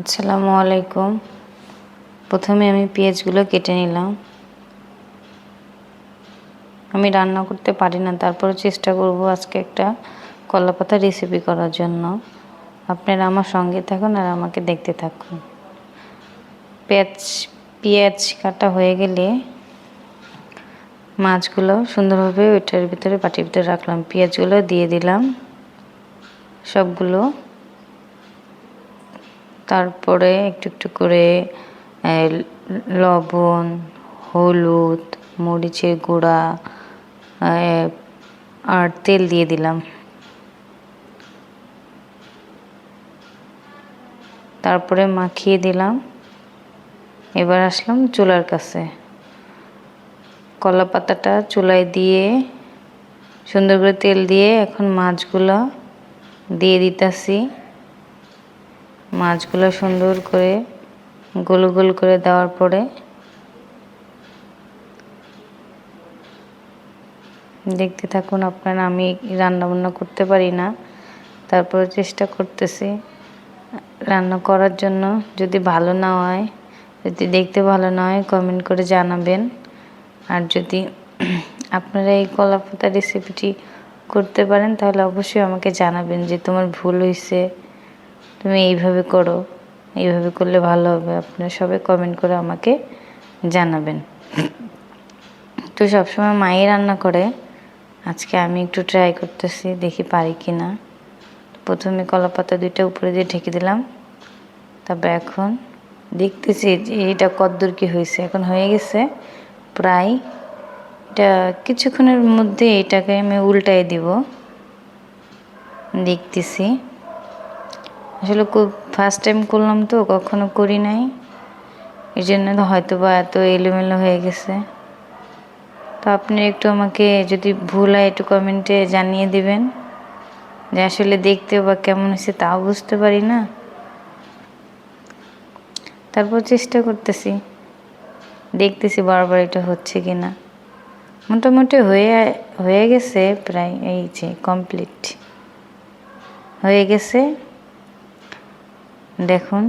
আসসালামু আলাইকুম। প্রথমে আমি পেঁয়াজগুলো কেটে নিলাম। আমি রান্না করতে পারি না তারপরে চেষ্টা করব আজকে একটা কলা পাতা রেসিপি করার জন্য। আপনারা আমার সঙ্গে থাকুন আর আমাকে দেখতে থাকুন। পেঁয়াজ পেঁয়াজ কাটা হয়ে গেলে মাছগুলো সুন্দরভাবে ওইটার ভিতরে পাটির ভিতরে রাখলাম। পেঁয়াজগুলো দিয়ে দিলাম। সবগুলো তারপরে একটু একটু করে লবণ, হলুদ, মরিচের গুঁড়া আর তেল দিয়ে দিলাম। তারপরে মাখিয়ে দিলাম। এবার আসলাম চুলার কাছে। কলা পাতাটা চুলায় দিয়ে, সুন্দর করে তেল দিয়ে এখন মাছগুলো দিয়ে দিতেছি। মাছগুলো সুন্দর করে গোল গোল করে দেওয়ার পরে দেখতে থাকুন আপনারা, আমি রান্নাবান্না করতে পারি না। তারপরে চেষ্টা করতেছি রান্না করার জন্য। যদি ভালো না হয়, যদি দেখতে ভালো না হয় কমেন্ট করে জানাবেন। আর যদি আপনারা এই কলা পাতা রেসিপিটি করতে পারেন, তাহলে অবশ্যই আমাকে জানাবেন যে তোমার ভুল হয়েছে তুমি এইভাবে করো, এইভাবে করলে ভালো হবে। আপনারা সবাই কমেন্ট করে আমাকে জানাবেন। তো সবসময় মাই রান্না করে। আজকে আমি একটু ট্রাই করতেছি, দেখি পারি কি না প্রথমে কলা পাতা দুইটা উপরে দিয়ে ঢেকে দিলাম। তারপর এখন দেখতেছি যে এটা কদ্দূর কি হয়েছে। এখন হয়ে গেছে প্রায় এটা কিছুক্ষণের মধ্যে এটাকে আমি উল্টাই দিব। দেখতেছি। আসলে ফার্স্ট টাইম করলাম তো, কখনো করি নাই। এই জন্য হয়তো বা এত এলোমেলো হয়ে গেছে। তো আপনি একটু আমাকে যদি ভুল হয়, একটু কমেন্টে জানিয়ে দিবেন। যে আসলে দেখতে বা কেমন হয়েছে তাও বুঝতে পারি না। তারপর চেষ্টা করতেছি। দেখতেছি বারবার এটা হচ্ছে কি না মোটামুটি হয়ে হয়ে গেছে প্রায়, এই যে কমপ্লিট হয়ে গেছে। দেখুন।